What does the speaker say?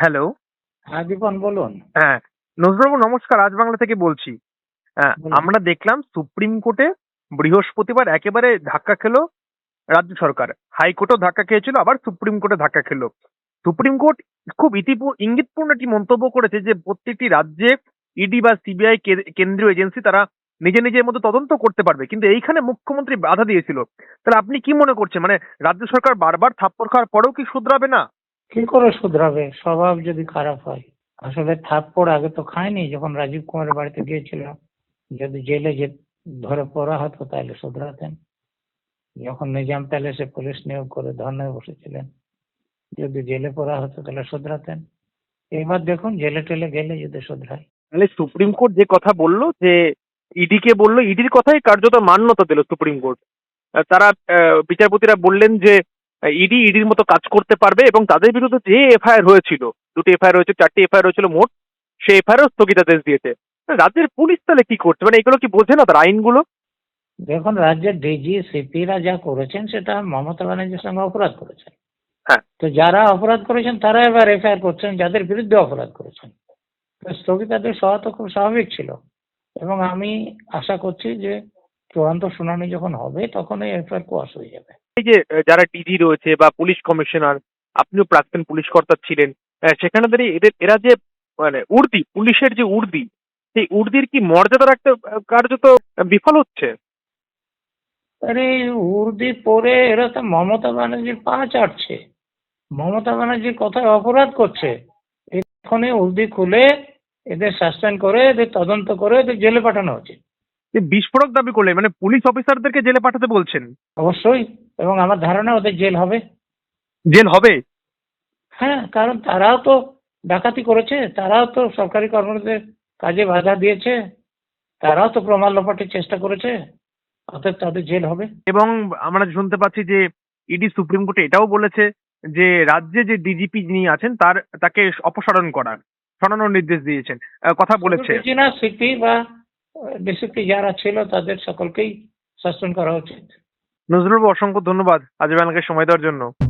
Hello হ্যাঁ দীপন বলুন। হ্যাঁ নজরুলবাবু নমস্কার আজ বাংলা থেকে বলছি। আমরা দেখলাম সুপ্রিম কোর্টে বৃহস্পতিবার একেবারে ধাক্কা খেলো রাজ্য সরকার। হাইকোর্টও ধাক্কা খেয়েছিল আবার সুপ্রিম কোর্টে ধাক্কা খেলো। সুপ্রিম কোর্ট খুব ইতিপূর ইঙ্গিতপূর্ণ একটি মন্তব্য করেছে যে প্রত্যেকটি রাজ্যে ইডি বা সিবিআই কেন্দ্রীয় এজেন্সি তারা নিজে নিজের মধ্যে তদন্ত করতে পারবে। কিন্তু এইখানে মুখ্যমন্ত্রী বাধা দিয়েছিল। তাহলে আপনি কি মনে করছেন? মানে রাজ্য সরকার বারবার থাপ্পড় খাওয়ার পরেও কি শুধরাবে না? কি করে শুধরাবে? স্বভাব যদি খারাপ হয়। আসলে থাপ্পড় আগে তো খায়নি, যখন রাজীব কুমারের বাড়িতে গিয়েছিল যদি জেলে যে ধরে পড়া হতো, তাহলে শুধরাতেন। যখন নিজাম প্যালেসে পুলিশ নিয়োগ করে ধর্নায় বসেছিলেন, যদি জেলে পড়া হতো, তাহলে শুধরাতেন। এবার দেখুন, জেলে টেলে গেলে যদি শুধরায়। তাহলে সুপ্রিম কোর্ট যে কথা বলল, যে ইডি কে বলল, ইডির কথাই কার্যত মান্যতা দিল সুপ্রিম কোর্ট। তারা বিচারপতিরা বললেন যে ইডি ইডির মতো কাজ করতে পারবে এবং তাদের বিরুদ্ধে যে এফআইআর হয়েছিল দুটি এফআইআর হয়েছে চারটি এফআইআর হয়েছিল মোট সেই এফআইআর স্থগিতাদেশ দিয়েছে। রাজ্যের পুলিশ তাহলে কি করছে? মানে এগুলো কি বোঝে না তার আইনগুলো? দেখুন রাজ্যের ডিজি সিপিরা যা করেছেন সেটা মমতা ব্যানার্জির সঙ্গে অপরাধ করেছেন। হ্যাঁ। তো যারা অপরাধ করেছেন তারা এবার এফআইআর করছেন যাদের বিরুদ্ধে অপরাধ করেছেন। স্থগিতাদেশ হওয়া তো খুব স্বাভাবিক ছিল। এবং আমি আশা করছি যে চূড়ান্ত শুনানি যখন হবে তখন এই এফআইআর কোয়াশ হয়ে যাবে। এই যে যারা ডিজি রয়েছে বা পুলিশ কমিশনার আপনিও প্রাক্তন পুলিশ কর্তা ছিলেন সেখানে দাঁড়িয়ে এদের এরা যে মানে উর্দি পুলিশের যে উর্দি সেই উর্দির কি মর্যাদা রাখতে কার্যত বিফল হচ্ছে? আরে উর্দি পরে এরা তো মমতা ব্যানার্জির পা চাটছে। মমতা ব্যানার্জির কথায় অপরাধ করছে। এখনই উর্দি খুলে এদের সাসপেন্ড করে এদের তদন্ত করে এদের জেলে পাঠানো উচিত। বিস্ফোরক দাবি করলে মানে পুলিশ অফিসারদেরকে জেলে পাঠাতে বলছেন। অবশ্যই এবং আমার ধারণা ওদের জেল হবে। জেল হবে? হ্যাঁ কারণ তারাও তো ডাকাতি করেছে তারাও তো সরকারি কর্মীদের কাজে বাধা দিয়েছে তারাও তো প্রমাণ লোপাটের চেষ্টা করেছে অতএব তাদের জেল হবে। এবং আমরা শুনতে পাচ্ছি যে ইডি সুপ্রিম কোর্টে এটাও বলেছে যে রাজ্যে যে ডিজিপি যিনি আছেন তার তাকে অপসারণ করার সরানোর নির্দেশ দিয়েছেন। কথা বলেছে। সিপি বা ডিসিপি যারা ছিল তাদের সকলকেই সাসপেন্ড করা উচিত। নজরুল অসংখ্য ধন্যবাদ। আজ সময় দেওয়ার জন্য।